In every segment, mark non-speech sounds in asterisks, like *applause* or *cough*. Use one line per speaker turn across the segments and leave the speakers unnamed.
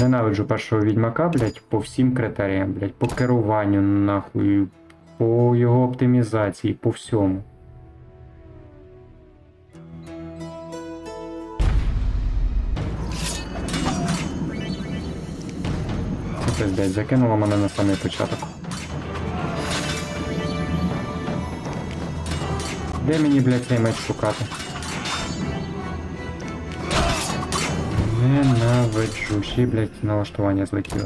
Ненавиджу першого відьмака, блядь, по всім критеріям, блядь, по керуванню, нахуй, по його оптимізації, по всьому. Це пиздець, закинуло мене на самий початок. Де мені, блядь, цей меч шукати? Ненавиджу. Ще, блядь, налаштування злетіло.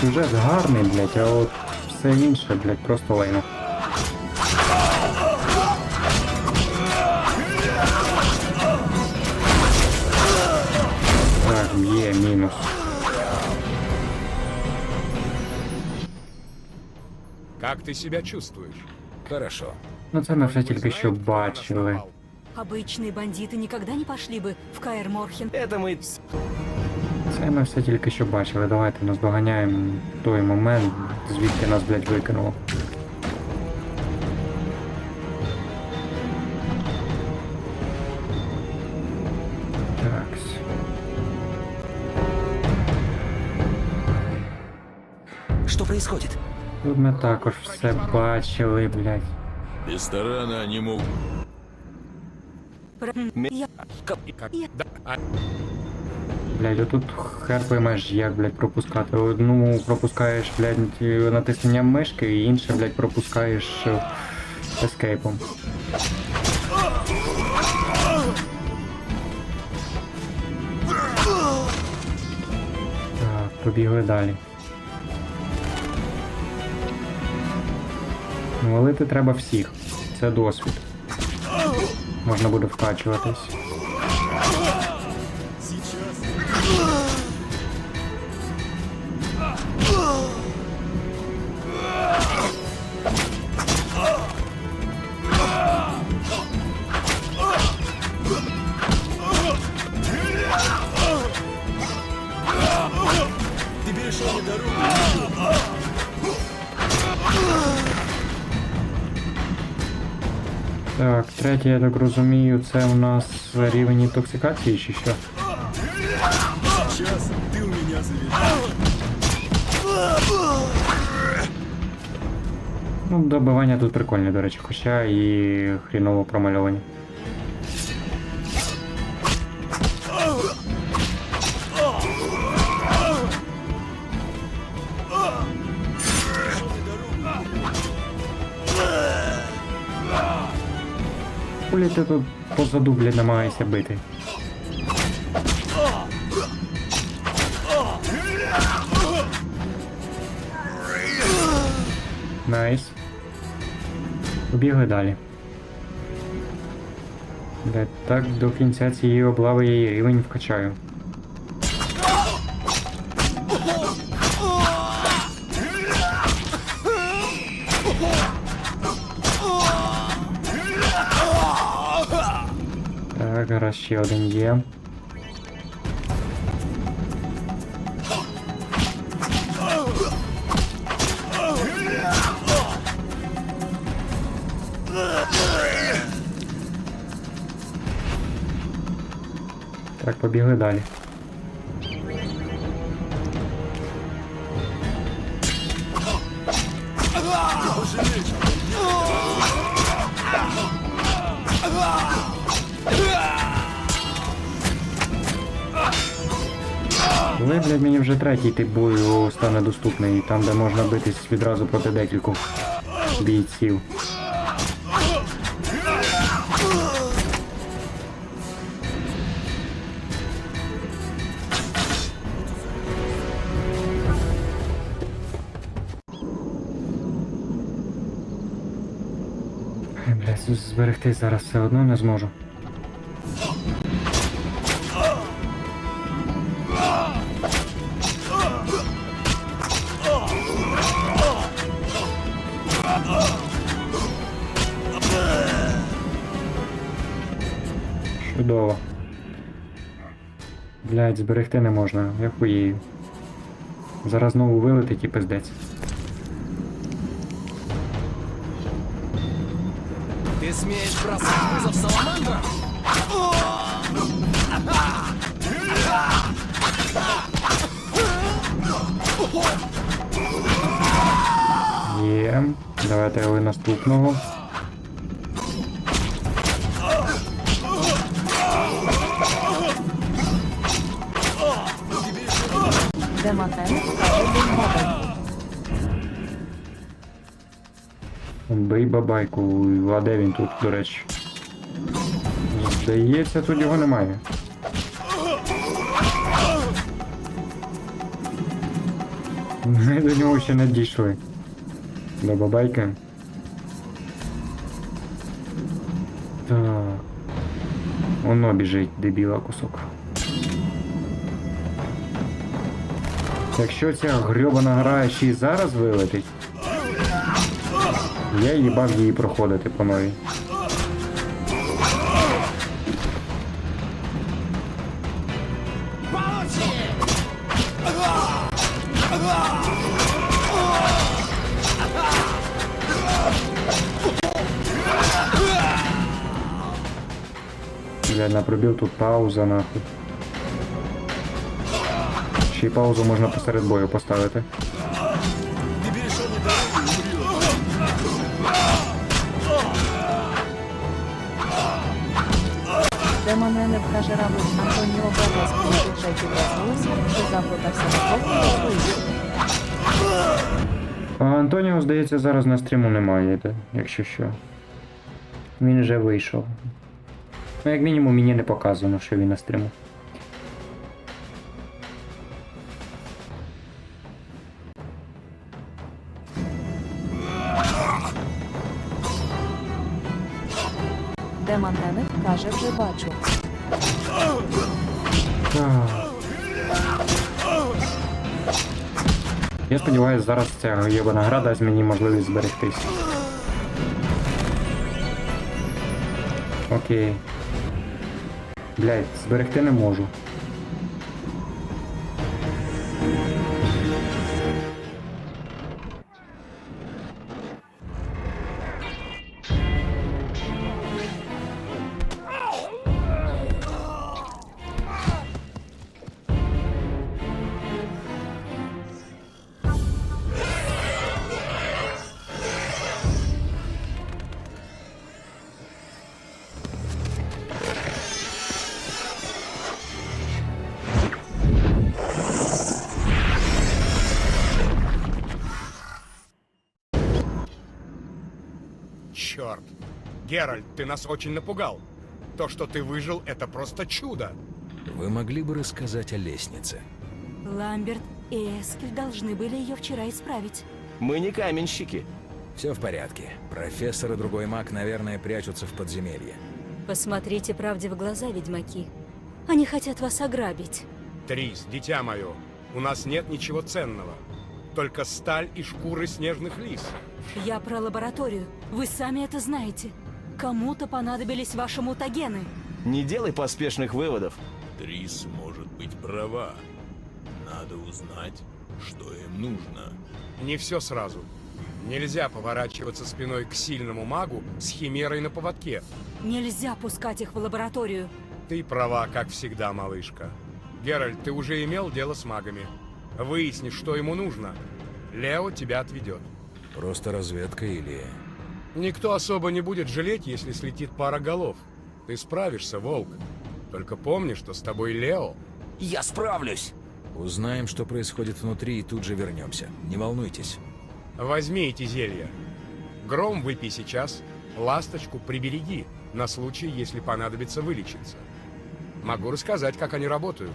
Сюжет гарний, блядь, а от все інше, блядь, просто лайно. Так, є мінус.
Как ты себя чувствуешь? Хорошо.
Ну це ми вже тільки що бачили.
Обычные бандиты никогда не пошли бы в Каэр Морхен.
Это мы...
Це ми все тільки що бачили. Давайте наздоганяємо той момент, звідки нас, блядь, викинуло.
Что происходит?
Тут ми також все бачили, блядь.
Без тарана могут.
Про- Я...
Блядь, отут хер поймеш, як, блядь, пропускати. Одну пропускаєш, блядь, натисненням мишки, і інше, блядь, пропускаєш е, ескейпом. Так, побігли далі. Валити треба всіх. Це досвід. Можна буде вкачуватись. Так, третє, я так розумію, це у нас рівень інтоксикації чи що?
Сейчас ти у мене заведешь.
Ну, добивання тут прикольне, до речі, хоча і хріново промальовані. Хулі ти тут позаду, блядь, намагаєшся бити. Найс. Побігли далі. Де так до кінця цієї облави я її рівень вкачаю. Гаразд ще один є. Так, побігли далі. Вже третій тип бою стане доступний, там де можна битись відразу проти декількох бійців. Зберегти зараз все одно не зможу. Блядь, зберегти не можна, я хуєю. Зараз знову вилетить і пиздець.
Ты смеешь бросать вызов Саламандра?
Є. Давайте ви наступного.
Каже
Бий бабайку. А де він тут, до речі? Здається, тут його немає. Ми до нього ще не дійшли. До бабайки. Так. Воно біжить, дебіла кусок. Якщо ця грьобана гра ще й зараз вилетить, я їбав її проходити по новій. Блядь, на тут пауза нахуй. Ще й паузу можна посеред бою поставити.
Тебе еще не дороги,
Демоненив каже Равлик Антоніо Бебес коли бюджеті проснулися, що заплутався на
А Антоніо, здається, зараз на стріму немає, де, якщо що. Він вже вийшов. Ну, як мінімум, мені не показано, що він на стріму. Я сподіваюся, зараз ця йобана гра дасть мені можливість зберегтись. Окей. Блять, зберегти не можу.
Нас очень напугал. То, что ты выжил, это просто чудо.
Вы могли бы рассказать о лестнице?
Ламберт и Эскель должны были ее вчера исправить.
Мы не каменщики.
Все в порядке. Профессор и другой маг, наверное, прячутся в подземелье.
Посмотрите правде в глаза, ведьмаки. Они хотят вас ограбить.
Трис, дитя мое, у нас нет ничего ценного. Только сталь и шкуры снежных лис.
Я про лабораторию. Вы сами это знаете. Кому-то понадобились ваши мутагены.
Не делай поспешных выводов.
Трис может быть права. Надо узнать, что им нужно.
Не все сразу. Нельзя поворачиваться спиной к сильному магу с химерой на поводке.
Нельзя пускать их в лабораторию.
Ты права, как всегда, малышка. Геральт, ты уже имел дело с магами. Выясни, что ему нужно. Лео тебя отведет.
Просто разведка или...
Никто особо не будет жалеть, если слетит пара голов. Ты справишься, волк. Только помни, что с тобой Лео.
Я справлюсь.
Узнаем, что происходит внутри, и тут же вернемся. Не волнуйтесь.
Возьми эти зелья. Гром выпей сейчас, ласточку прибереги, на случай, если понадобится вылечиться. Могу рассказать, как они работают.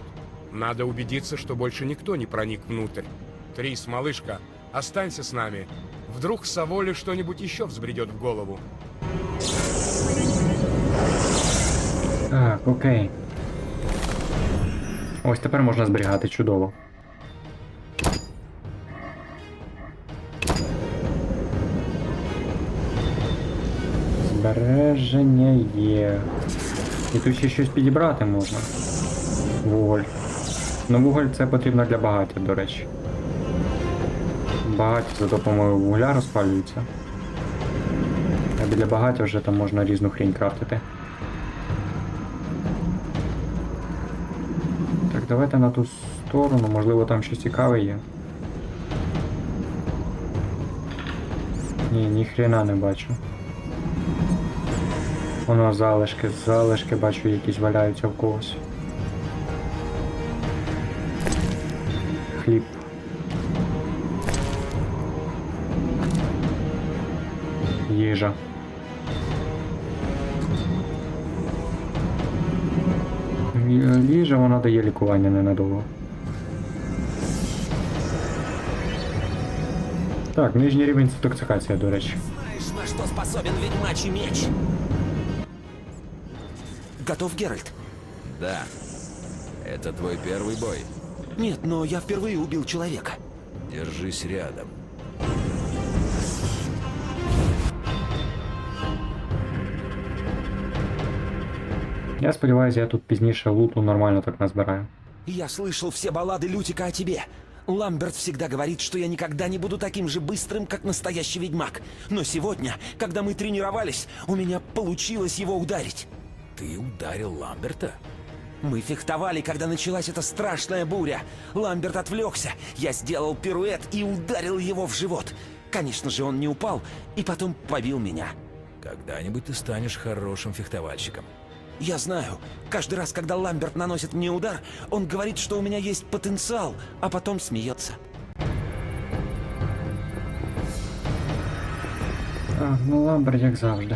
Надо убедиться, что больше никто не проник внутрь. Трис, малышка, останься с нами. Вдруг Саволе что-нибудь еще взбредет в голову.
Так, окей. Ось тепер можна зберігати чудово. Збереження є. І тут ще щось підібрати можна. Вуголь. Ну вуголь це потрібно для багаття, до речі. Багаття за допомогою вугля розпалюється. А біля багаття вже там можна різну хрінь крафтити. Так, давайте на ту сторону, можливо там щось цікаве є. Ні, ні хрена не бачу. Воно залишки, залишки бачу, якісь валяються в когось. Хліб. Їжа. Ї- Їжа вона дає лікування ненадовго. Так, нижній рівень це токсикація, до речі.
Знаешь, на что способен ведьмачий меч? Готов, Геральт?
Да. Это твой первый бой.
Нет, но я впервые убил человека.
Держись рядом.
Я сподіваюся, я тут пізніше луту нормально так назбираю.
Я слышал все баллады Лютика о тебе. Ламберт всегда говорит, что я никогда не буду таким же быстрым, как настоящий ведьмак. Но сегодня, когда мы тренировались, у меня получилось его ударить.
Ты ударил Ламберта?
Мы фехтовали, когда началась эта страшная буря. Ламберт отвлекся. Я сделал пируэт и ударил его в живот. Конечно же, он не упал и потом побил меня.
Когда-нибудь ты станешь хорошим фехтовальщиком.
Я знаю, каждый раз, когда Ламберт наносит мне удар, он говорит, что у меня есть потенциал, а потом смеется.
А, ну ламберт как завжди.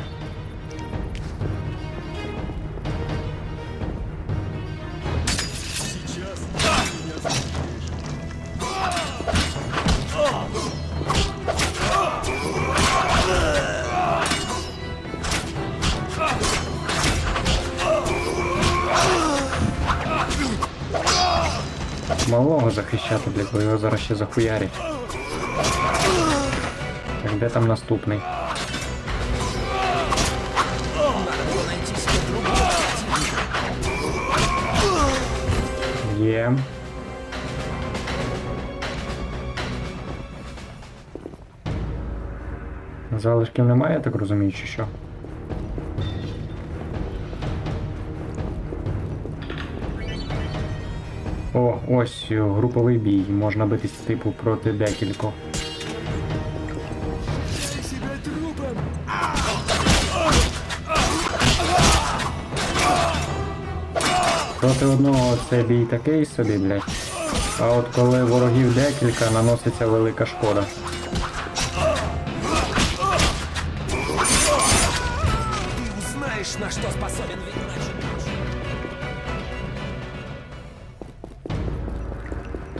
Захищати, блядь, бо його зараз ще захуярять. Так, де там наступний? Є. Залишків немає, я так розумію, чи що? Ось е, груповий бій. Можна битись типу проти декількох. Проти одного це бій такий собі, блядь. А от коли ворогів декілька, наноситься велика шкода.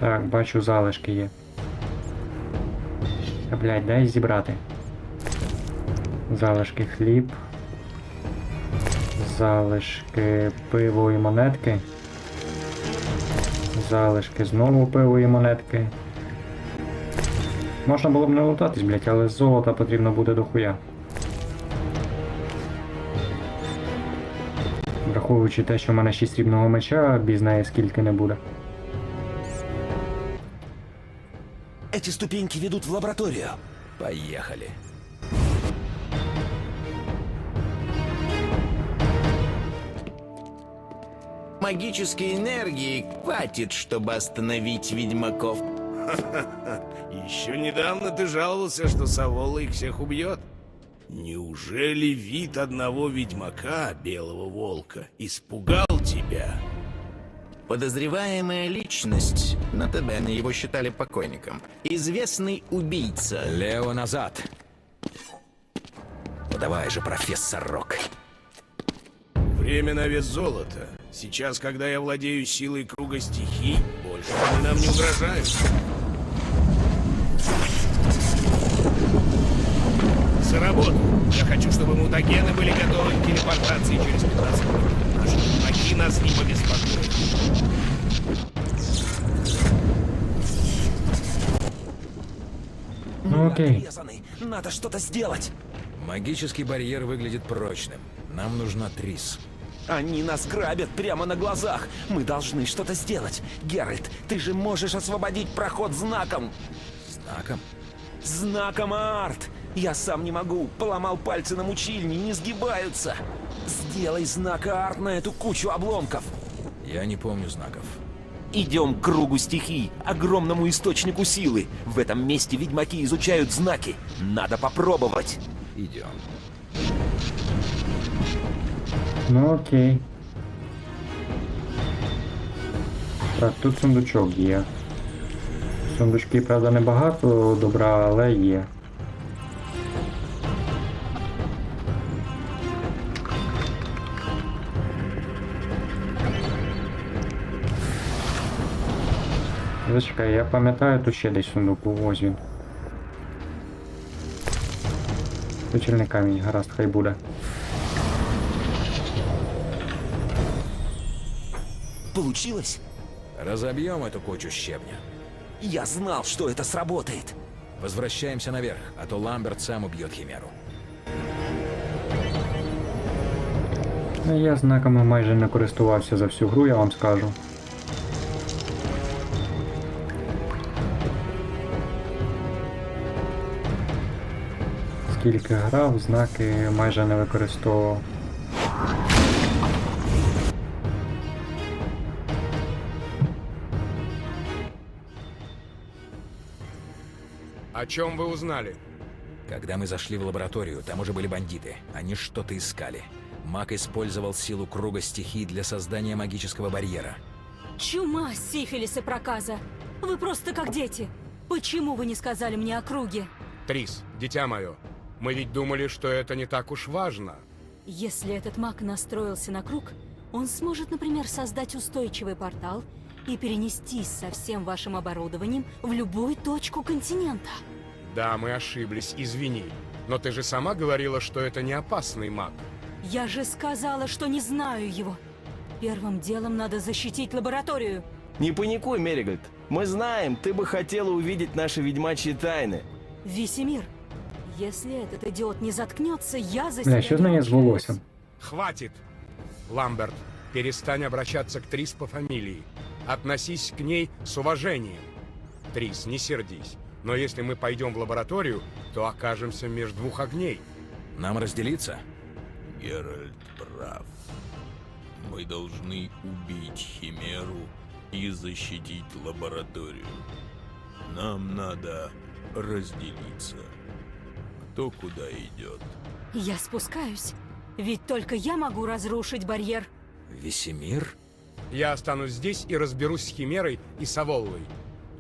Так, бачу, залишки є. Та, блядь, дай зібрати. Залишки хліб. Залишки пиво і монетки. Залишки знову пиво і монетки. Можна було б не лутатись, блядь, але золота потрібно буде дохуя. Враховуючи те, що в мене 6 срібного меча, бій знає скільки не буде.
Эти ступеньки ведут в лабораторию.
Поехали.
Магической энергии хватит, чтобы остановить ведьмаков. *laughs*
Еще недавно ты жаловался, что Савола их всех убьет. Неужели вид одного ведьмака, белого волка, испугал тебя?
Подозреваемая личность, на Тебене его считали покойником, известный убийца.
Лео назад. Ну давай же, профессор Рок.
Время на вес золота. Сейчас, когда я владею силой круга стихий, больше они нам не угрожают. За работу. Я хочу, чтобы мутагены были готовы к телепортации через 15 минут. Наши ведьмаки нас не побеспокоят.
Ну окей.
Надо что-то сделать.
Магический барьер выглядит прочным. Нам нужна Трис.
Они нас грабят прямо на глазах. Мы должны что-то сделать. Геральт, ты же можешь освободить проход знаком.
Знаком?
Знаком Арт! Я сам не могу. Поломал пальцы на мучильне, не сгибаются. Сделай знак Арт на эту кучу обломков.
Я не помню знаков.
Идем к кругу стихий, огромному источнику силы. В этом месте ведьмаки изучают знаки. Надо попробовать.
Идем.
Ну окей. Так, тут сундучок є. Сундучки, правда, небагато добра, але є. Зачекай, я пам'ятаю, тут ще десь сундук ось він. Точильний камінь, гаразд, хай буде.
Получилось?
Разобьем эту кучу щебня.
Я знал, что это сработает.
Возвращаемся наверх, а то Ламберт сам убьет Химеру.
Ну, Я знаками майже не користувався за всю гру, я вам скажу. Скільки грав, знаки майже не використовував.
О чем вы узнали?
Когда мы зашли в лабораторию, там уже были бандиты. Они что-то искали. Маг использовал силу круга стихий для создания магического барьера.
Чума, сифилис и проказа. Вы просто как дети. Почему вы не сказали мне о круге?
Трис, дитя мое, мы ведь думали, что это не так уж важно.
Если этот маг настроился на круг, он сможет, например, создать устойчивый портал и перенестись со всем вашим оборудованием в любую точку континента.
Да, мы ошиблись, извини. Но ты же сама говорила, что это не опасный маг.
Я же сказала, что не знаю его. Первым делом надо защитить лабораторию.
Не паникуй, Меригольд. Мы знаем, ты бы хотела увидеть наши ведьмачьи тайны.
Весемир, если этот идиот не заткнется, я за себя
що з
не
нею?
Хватит! Ламберт, перестань обращаться к Трис по фамилии. Относись к ней с уважением. Трис, не сердись. Но если мы пойдем в лабораторию, то окажемся между двух огней.
Нам разделиться?
Геральт прав. Мы должны убить Химеру и защитить лабораторию. Нам надо разделиться. Кто куда идет.
Я спускаюсь. Ведь только я могу разрушить барьер.
Весемир?
Я останусь здесь и разберусь с Химерой и Саволлой.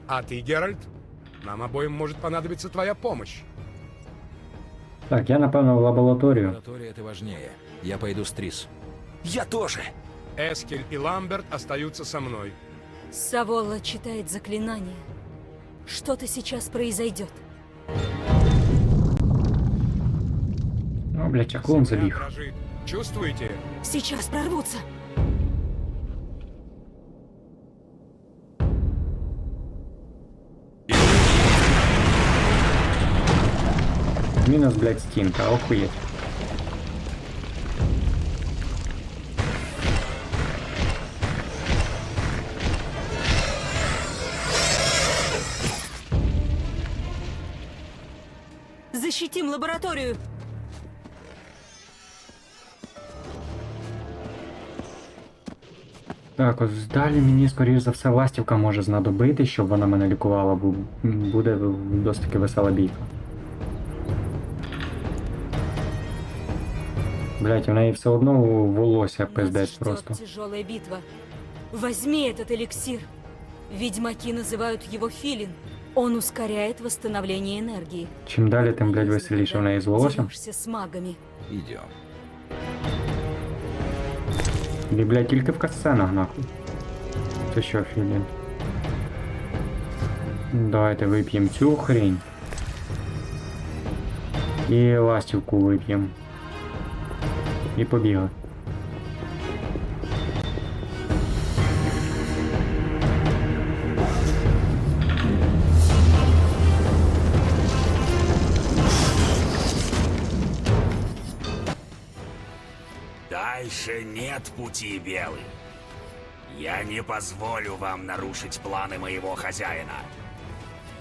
А ты, Геральт, нам обоим может понадобиться твоя помощь.
Так, я напевно в лабораторію.
Лаборатория это важнее. Я пойду с Трис.
Я тоже.
Эскель и Ламберт остаются со мной.
Саволла читает заклинание. Что-то сейчас произойдет.
блядь, а клон забіг.
Дрожит. Чувствуете?
Сейчас прорвутся.
Мінус, блядь, стінка, охуєть.
Защитим лабораторию.
Так, ось далі мені, скоріш за все, ластівка може знадобити, щоб вона мене лікувала, бо буде досить таки весела бійка. Блять, у неї все одно волосся
Нас
пиздець
ждет
просто.
тяжелая битва. Возьми этот эликсир. Ведьмаки называют его филин. Он ускоряет восстановление энергии.
Чим далі, тим, блядь,
Если
веселіше в
когда
неї з волоссям.
дерешься с магами.
Идем.
І, блядь, тільки в катсценах, нахуй. Це що, філін? Давайте вип'ємо цю хрень. І ластівку вип'ємо. І побігли.
Пути, Белый. Я не позволю вам нарушить планы моего хозяина.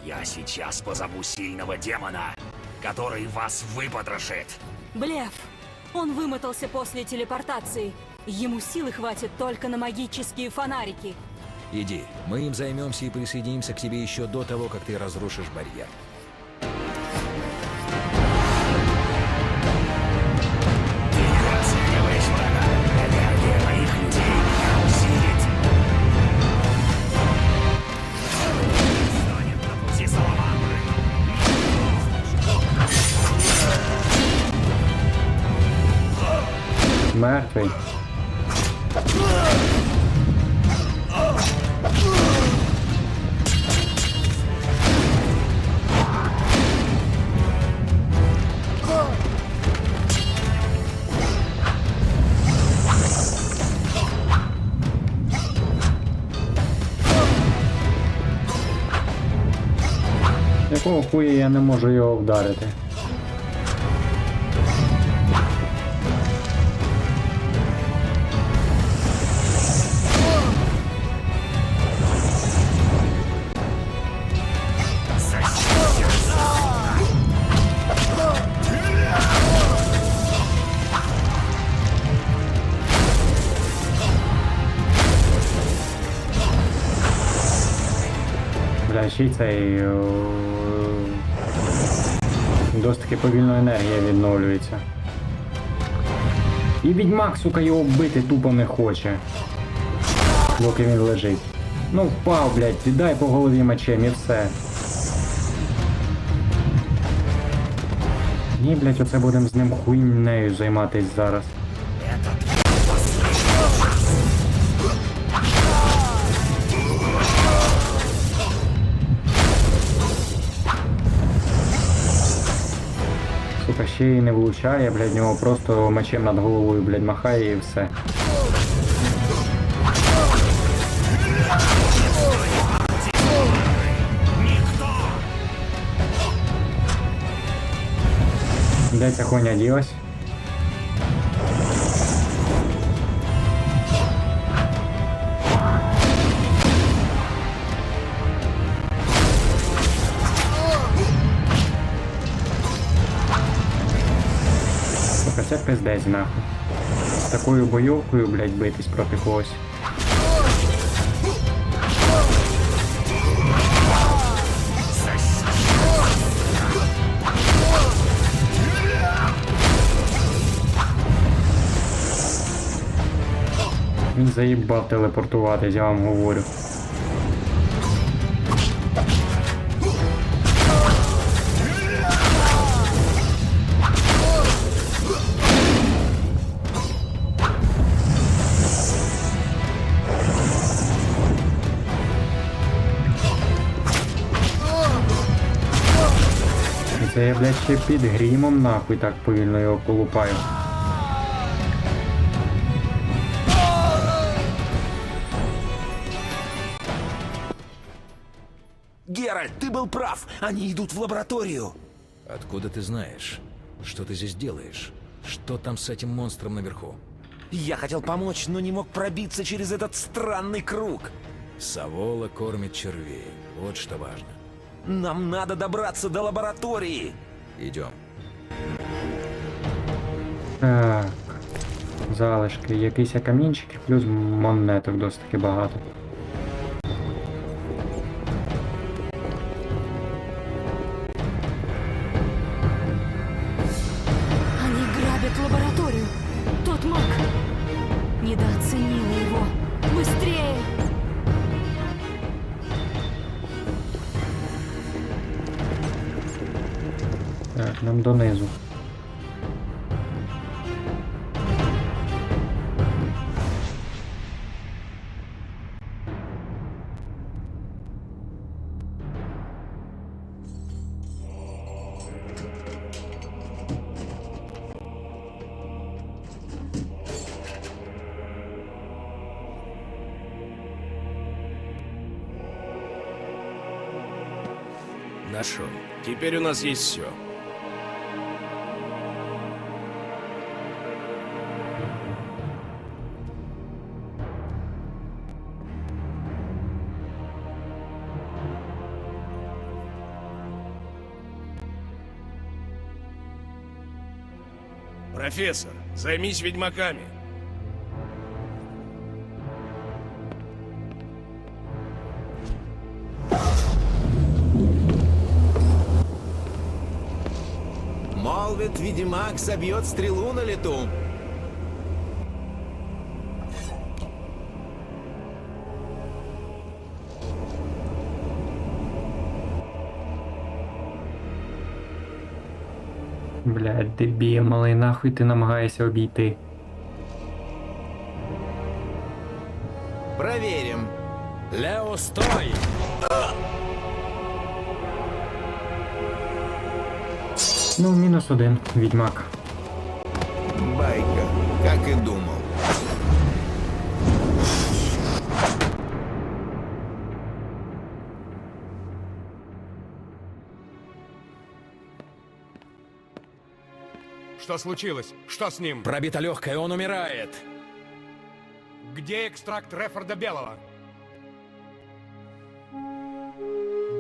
Я сейчас позову сильного демона, который вас выпотрошит.
Блеф! Он вымотался после телепортации. Ему силы хватит только на магические фонарики.
Иди, мы им займемся и присоединимся к тебе еще до того, как ты разрушишь барьер.
Я не можу його вдарити? Ще й цей. Досить таки повільно енергія відновлюється. І відьмак, сука, його бити тупо не хоче. Доки він лежить. Ну впав, блядь, віддай по голові мечем і все. Ні, блядь, оце будемо з ним хуйнею займатись зараз. Сука, не влучає, блядь, нього просто мечем над головою, блядь, махає і все. Де ця хуйня ділась? Пиздець нахуй. З такою бойовкою, блядь, битись проти когось. Він заїбав телепортуватись, я вам говорю. це я, блядь, ще під грімом нахуй так повільно його колупаю.
Геральт, ты был прав. Они идут в лабораторию.
Откуда ты знаешь? Что ты здесь делаешь? Что там с этим монстром наверху?
Я хотел помочь, но не мог пробиться через этот странный круг.
Савола кормит червей. Вот что важно.
Нам надо добраться до лаборатории.
Идем.
Так. Залишки, якісь камінчики, плюс монеток досить таки багато. Нам донизу.
Теперь у нас есть все.
Профессор, займись ведьмаками.
Молвит, ведьмак собьет стрелу на лету.
Блядь, дебіл, малий, нахуй ти намагаєшся обійти.
Проверим.
Лео, стой!
Ну, мінус один, відьмак.
Байка, как и думал.
Что случилось? Что с ним?
Пробито легкое, он умирает!
Где экстракт Рефорда Белого?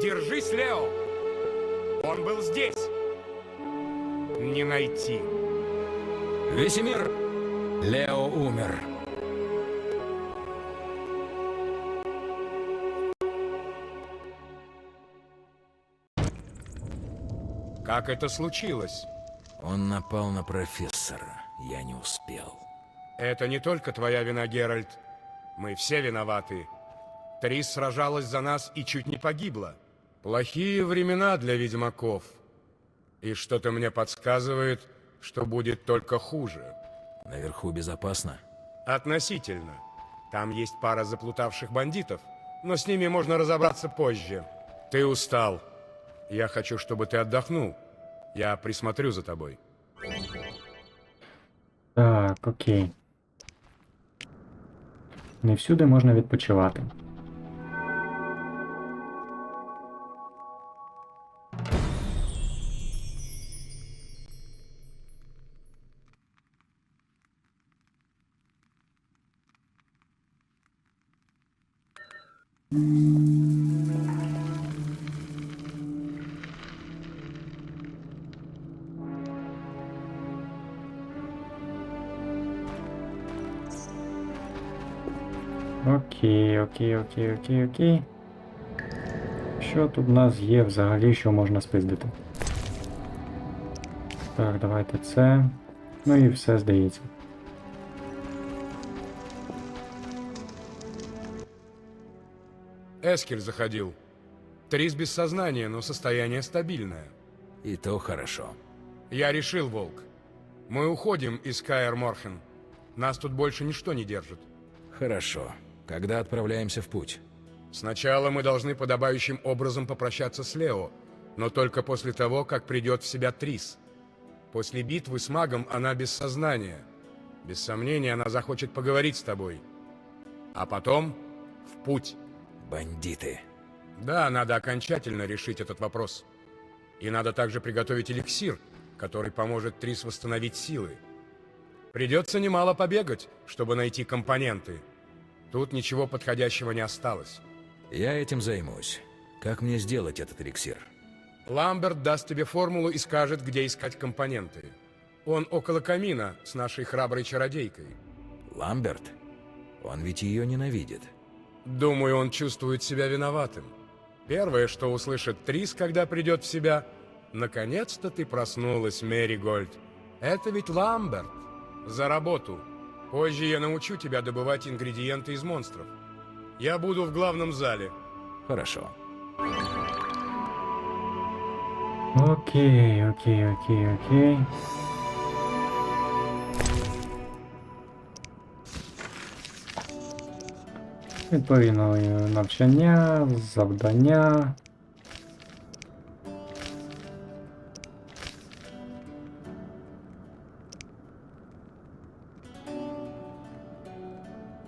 Держись, Лео! Он был здесь! Не найти.
Весемир! Лео умер.
Как это случилось?
Он напал на профессора. Я не успел.
Это не только твоя вина, Геральт. Мы все виноваты. Трис сражалась за нас и чуть не погибла. Плохие времена для ведьмаков. И что-то мне подсказывает, что будет только хуже.
Наверху безопасно?
Относительно. Там есть пара заплутавших бандитов, но с ними можно разобраться позже. Ты устал. Я хочу, чтобы ты отдохнул. Я присмотрю за тобой.
Так, окей. Не всюди можна відпочивати. Окей, окей, окей, окей, окей. Що тут в нас є взагалі, що можна спиздити? Так, давайте це. Ну і все здається.
Эскель заходил. Трис без сознания, но состояние стабильное.
И то хорошо.
Я решил, Волк. Мы уходим из Каэр Морхен. Нас тут больше ничто не держит.
Хорошо. Когда отправляемся в путь?
Сначала мы должны подобающим образом попрощаться с Лео, но только после того, как придет в себя Трис. После битвы с магом она без сознания. Без сомнения, она захочет поговорить с тобой. А потом в путь.
Бандиты.
Да, надо окончательно решить этот вопрос. И надо также приготовить эликсир, который поможет Трис восстановить силы. Придется немало побегать, чтобы найти компоненты. Тут ничего подходящего не осталось.
Я этим займусь. Как мне сделать этот эликсир?
Ламберт даст тебе формулу и скажет, где искать компоненты. Он около камина с нашей храброй чародейкой.
Ламберт? Он ведь ее ненавидит.
Думаю, он чувствует себя виноватым. Первое, что услышит Трис, когда придет в себя, «Наконец-то ты проснулась, Мэри Гольд. Это ведь Ламберт. За работу. Позже я научу тебя добывать ингредиенты из монстров. Я буду в главном зале.
Хорошо.
Окей, окей, окей, окей. Відповідно, навчання, завдання.